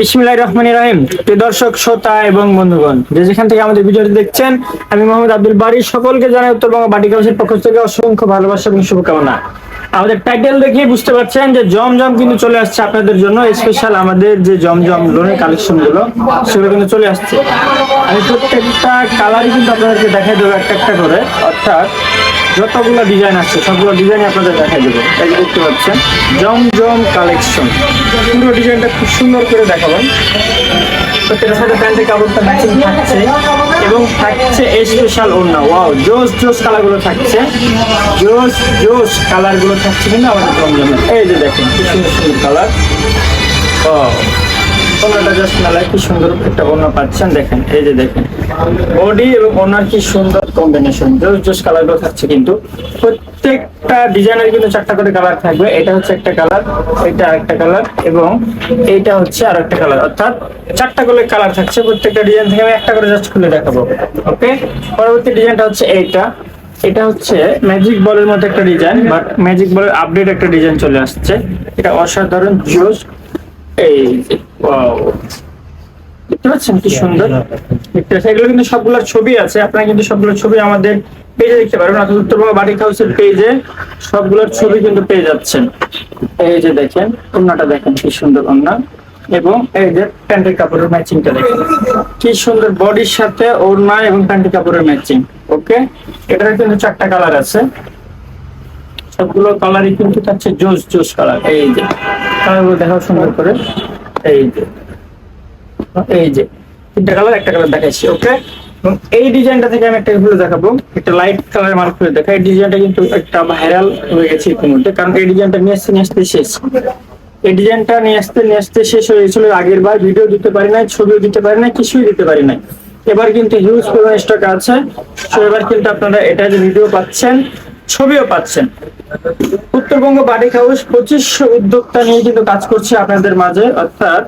বিসমিল্লাহ রহমান রাহিম। প্রিয় দর্শক, শ্রোতা এবং বন্ধুগণ, যে যেখান থেকে আমাদের ভিডিওটি দেখছেন, আমি মোহাম্মদ আব্দুল বাড়ি সকলকে জানাই উত্তরবঙ্গ বাটিকা হাউসের পক্ষ থেকে অসংখ্য ভালোবাসা এবং শুভকামনা। আমাদের টাইটেল দেখে বুঝতে পারছেন যে জমজম কিন্তু চলে আসছে আপনাদের জন্য। স্পেশাল আমাদের যে জমজম লোনের কালেকশনগুলো, সেগুলো কিন্তু চলে আসছে। আমি প্রত্যেকটা কালারই কিন্তু আপনাদেরকে দেখাই দেবো একটা একটা করে। অর্থাৎ যতগুলো ডিজাইন আসছে সবগুলো ডিজাইন আপনাদের দেখাই দেবো। দেখতে পাচ্ছেন, জমজম কালেকশন পুরো ডিজাইনটা খুব সুন্দর করে দেখাবেন তো সাথে প্যান্টের কাপড়টা ম্যাচিং থাকছে। এবং থাকছে স্পেশাল ওড়না। ওয়াও জোস জোস কালারগুলো থাকছে। জোস জোস কালারগুলো থাকছে কিন্তু আমাদের জমজমে এই যে দেখেন খুব সুন্দর সুন্দর কালার ও ওনাটা জাস্ট সুন্দর একটা পাচ্ছেন দেখেন, এই যে দেখেন। বডি এবং ওনার কি সুন্দর কম্বিনেশন থাকছে কিন্তু। প্রত্যেকটা ডিজাইনের কিন্তু চারটা করে কালার থাকবে। এটা হচ্ছে একটা কালার এটা আরেকটা কালার এবং হচ্ছে আর একটা কালার অর্থাৎ চারটা করে কালার থাকছে। প্রত্যেকটা ডিজাইন থেকে আমি একটা করে জাস্ট খুলে দেখাবো। ওকে পরবর্তী ডিজাইনটা হচ্ছে এইটা। এটা হচ্ছে ম্যাজিক বলের মতো একটা ডিজাইন বাট ম্যাজিক বলের আপডেট একটা ডিজাইন চলে আসছে। এটা অসাধারণ জোস এই! দেখতে পাচ্ছেন কি সুন্দর? ছবি আমাদের দেখতে এবং এই যে কাপড়ের দেখেন। কি সুন্দর বডির সাথে ওড়না এবং প্যান্টের কাপড়ের ম্যাচিং। ওকে? এটার কিন্তু চারটা কালার আছে। সবগুলো কালারই কিন্তু থাকছে জোস জোস কালার। এই যে, কালারগুলো দেখাও সুন্দর করে। এই যে তিনটা কালার একটা কালার দেখাচ্ছি ওকে এই ডিজাইনটা থেকে আমি একটা দেখাবো, একটা লাইট কালার ডিজাইনটা কিন্তু একটা ভাইরাল হয়ে গেছে কারণ এই ডিজাইনটা নিয়ে আসতে নিয়ে আসতে শেষ। এই ডিজাইনটা নিয়ে আসতে নিয়ে আসতে শেষ হয়ে আগের বার ভিডিও দিতে পারি নাই, ছবিও দিতে পারি নাই, কিছুই দিতে পারি নাই। এবার কিন্তু হিউজ পরিমাণ স্টক আছে। তো এবার কিন্তু আপনারা এটা যে ভিডিও পাচ্ছেন ছবিও পাচ্ছেন। উত্তরবঙ্গ বাটিক হাউস পঁচিশশো উদ্যোক্তা নিয়ে কিন্তু কাজ করছে আপনাদের মাঝে, অর্থাৎ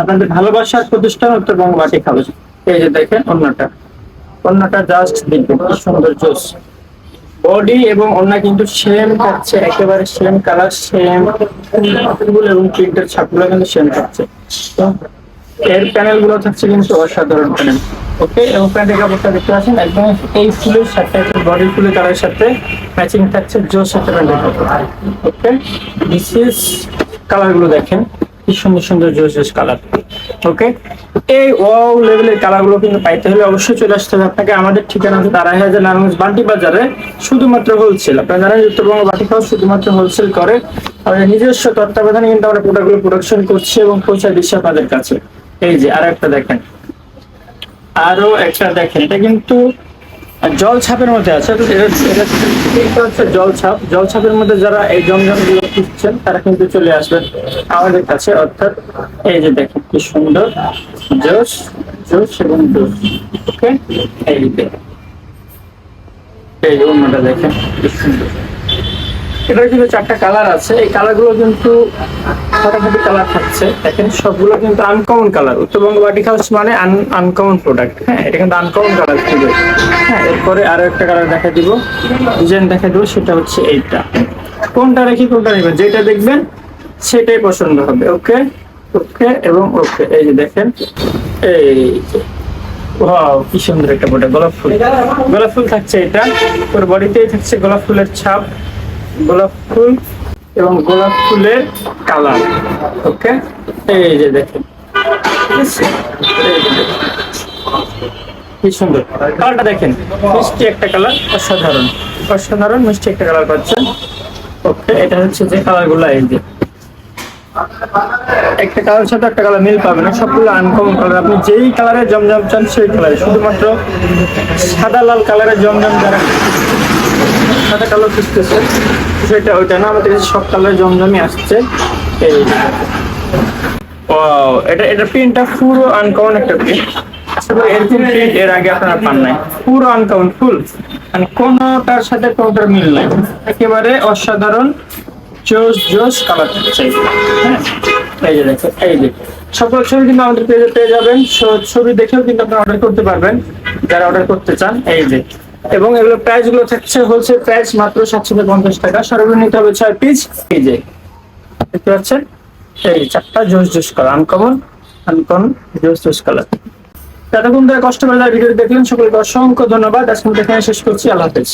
আপনাদের ভালোবাসার প্রতিষ্ঠান উত্তরবঙ্গ বাটিক হাউস। এই যে দেখেন অন্যটা। অন্যটা জাস্ট দেখবেন কি সুন্দর জোস বডি এবং অন্য কিন্তু সেম থাকছে, একেবারে সেম কালার সেম ফুল এবং প্রিন্টের ছাপগুলো কিন্তু সেম থাকছে। এর প্যানেলগুলো থাকছে কিন্তু অসাধারণ প্যানেল ওকে, এবং প্যান্টের কাপড়টা দেখতে পাচ্ছেন, একদম এই ফুলের সাথে বডি ফুলের কালারের সাথে ম্যাচিং থাকছে জোর সাথে প্যান্টের কাপড় ওকে দিস ইজ কালারগুলো দেখেন, কি সুন্দর সুন্দর জোস জোস কালার ওকে, এই ওয়াও লেভেলের কালারগুলো কিন্তু পাইতে হলে অবশ্যই চলে আসতে হবে আপনাকে। আমাদের ঠিকানা হচ্ছে আড়াই হাজার নারায়ণগঞ্জ বান্টি বাজারে, শুধুমাত্র হোলসেল আপনারা জানেন উত্তরবঙ্গ বাটি হাউস শুধুমাত্র হোলসেল করে। আমাদের নিজস্ব তত্ত্বাবধানে কিন্তু আমরা প্রোডাক্টগুলো প্রোডাকশন করছি এবং পৌঁছায় দিচ্ছি আপনাদের কাছে। এই যে আর একটা দেখেন। আরও একটা দেখেন, এটা কিন্তু জল ছাপের মধ্যে আছে জল ছাপ। জল ছাপের মধ্যে যারা এই জমজমগুলো খুঁজছেন, তারা কিন্তু চলে আসবেন আমাদের কাছে, অর্থাৎ এই যে দেখেন কি সুন্দর জোস জোস এবং জোস ওকে? এই যে। এই অন্যটা দেখেন, কি সুন্দর। এটার কিন্তু চারটা কালার আছে। এই কালারগুলো কিন্তু ফাটাফাটি কালার থাকছে। দেখেন, সবগুলো কিন্তু uncommon colour Uttarbanga batik house মানে আনকমন প্রোডাক্ট হ্যাঁ এটা কিন্তু আনকমন কালার ছিল হ্যাঁ এরপরে আরও একটা কালার দেখা দিব। ডিজাইন দেখা দিব, সেটা হচ্ছে এইটা। কোনটা রেখে কোনটা নেবেন? যেটা দেখবেন, সেটাই পছন্দ হবে। ওকে? ওকে এবং ওকে। এই যে দেখেন, এই কি সুন্দর একটা প্রোডাক্ট গোলাপ ফুল। গোলাপ ফুল থাকছে এটা। ওর বডিতেই থাকছে গোলাপ ফুলের ছাপ। গোলাপ ফুল এবং গোলাপ ফুলের কালার, ওকে? এই যে দেখেন। কি সুন্দর। কালারটা দেখেন, মিষ্টি একটা কালার, অসাধারণ। অসাধারণ মিষ্টি একটা কালার পাচ্ছেন। ওকে, এটা হচ্ছে যে কালারগুলো এই যে। একটা কালার সাথে একটা কালার মিল পাবেন না, সবগুলো আনকমন কালার আপনি যেই কালারের জমজম চান, সেই কালারে শুধুমাত্র সাদা, লাল কালারের জমজম যারা সাদা কালার খুঁজতেছে, সেটা ওইটা না, আমাদের কাছে সব কালারের জমজমই আসছে। এই এটা এটা প্রিন্টটা পুরো আনকমন একটা প্রিন্ট এরকম প্রিন্ট এর আগে আপনারা পান নাই। পুরো আনকমন ফুল মানে কোনোটার সাথে কোনোটার মিল নাই। একেবারে অসাধারণ। জোস জোস কালার থাকছে হ্যাঁ? এই যে দেখো, এই যে। সকল ছবি কিন্তু আমাদের পেজে পেয়ে যাবেন। ছবি দেখেও কিন্তু আপনারা অর্ডার করতে পারবেন, যারা অর্ডার করতে চান। এই যে। এবং এগুলো প্রাইসগুলো থাকছে হোলসেল প্রাইস মাত্র সাতশো পঞ্চাশ টাকা। সর্বনিম্ন নিতে হবে ছয় পিস এই যে। দেখতে পাচ্ছেন? এই চারটা জোস জোস কালার আনকমন আনকমন জোস জোস কালার এতক্ষণ ধরে কষ্ট করে ভিডিও দেখলেন, সকলকে অসংখ্য ধন্যবাদ। আজকে এখানে শেষ করছি। আল্লাহ হাফেজ।